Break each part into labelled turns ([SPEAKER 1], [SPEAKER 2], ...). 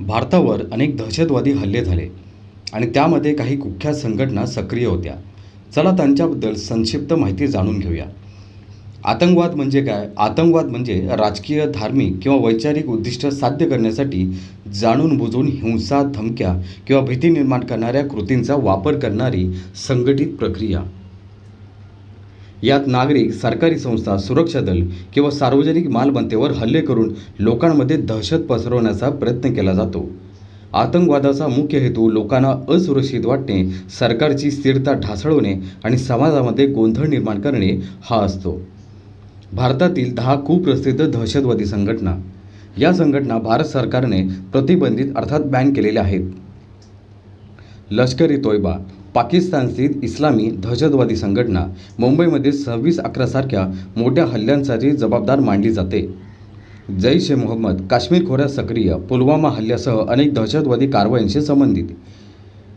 [SPEAKER 1] भारतावर अनेक दहशतवादी हल्ले झाले आणि त्यामध्ये काही कुख्यात संघटना सक्रिय होत्या. चला त्यांच्याबद्दल संक्षिप्त माहिती जाणून घेऊया. आतंकवाद म्हणजे काय? आतंकवाद म्हणजे राजकीय धार्मिक किंवा वैचारिक उद्दिष्ट साध्य करण्यासाठी जाणून बुजून हिंसा धमक्या किंवा भीती निर्माण करणाऱ्या कृतींचा वापर करणारी संघटित प्रक्रिया. यात नागरिक सरकारी संस्था सुरक्षा दल किंवा सार्वजनिक मालमत्तेवर हल्ले करून लोकांमध्ये दहशत पसरवण्याचा प्रयत्न केला जातो. आतंकवादाचा मुख्य हेतू लोकांना असुरक्षित वाटणे सरकारची स्थिरता ढासळवणे आणि समाजामध्ये गोंधळ निर्माण करणे हा असतो. भारतातील दहा कुप्रसिद्ध दहशतवादी संघटना. या संघटना भारत सरकारने प्रतिबंधित अर्थात बॅन केलेल्या आहेत. लष्करी तोयबा पाकिस्तान स्थित इस्लामी दहशतवादी संघटना मुंबईमध्ये सव्वीस अकरासारख्या मोठ्या हल्ल्यांसाठी जबाबदार मानली जाते. जैश ए मोहम्मद काश्मीर खोऱ्यात सक्रिय पुलवामा हल्ल्यासह अनेक दहशतवादी कारवायांशी संबंधित.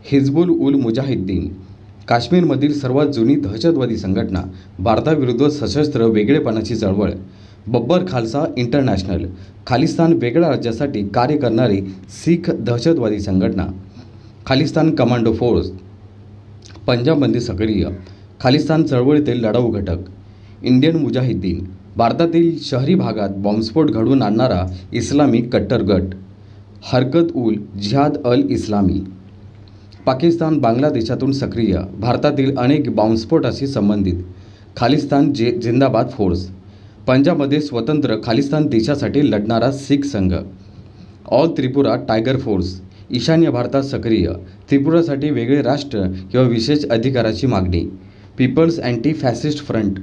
[SPEAKER 1] हिजबुल उल मुजाहिद्दीन काश्मीरमधील सर्वात जुनी दहशतवादी संघटना भारताविरुद्ध सशस्त्र वेगळेपणाची चळवळ. बब्बर खालसा इंटरनॅशनल खालिस्तान वेगळ्या राज्यासाठी कार्य करणारी सीख दहशतवादी संघटना. खालिस्तान कमांडो फोर्स पंजाबमध्ये सक्रिय खालिस्तान चळवळीतील लढाऊ घटक इंडियन मुजाहिद्दीन भारतातील शहरी भागात बॉम्बस्फोट घडवून आणणारा इस्लामी कट्टर गट हरकत उल जिहाद अल इस्लामी. पाकिस्तान बांगलादेशातून सक्रिय भारतातील अनेक बॉम्बस्फोटाशी संबंधित खालिस्तान जे जिंदाबाद फोर्स पंजाबमध्ये स्वतंत्र खालिस्तान देशासाठी लढणारा शीख संघ ऑल त्रिपुरा टायगर फोर्स. ईशान्य भारतात सक्रिय त्रिपुरासाठी वेगळे राष्ट्र किंवा विशेष अधिकाराची मागणी. People's anti fascist front.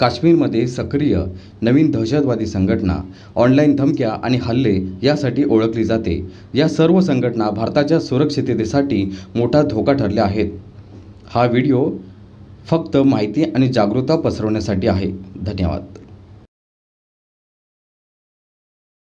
[SPEAKER 1] काश्मीरमध्ये सक्रिय नवीन दहशतवादी संघटना ऑनलाईन धमक्या आणि हल्ले यासाठी ओळखली जाते. या सर्व संघटना भारताच्या सुरक्षिततेसाठी मोठा धोका ठरल्या आहेत. हा व्हिडिओ फक्त माहिती आणि जागरूकता पसरवण्यासाठी आहे. धन्यवाद.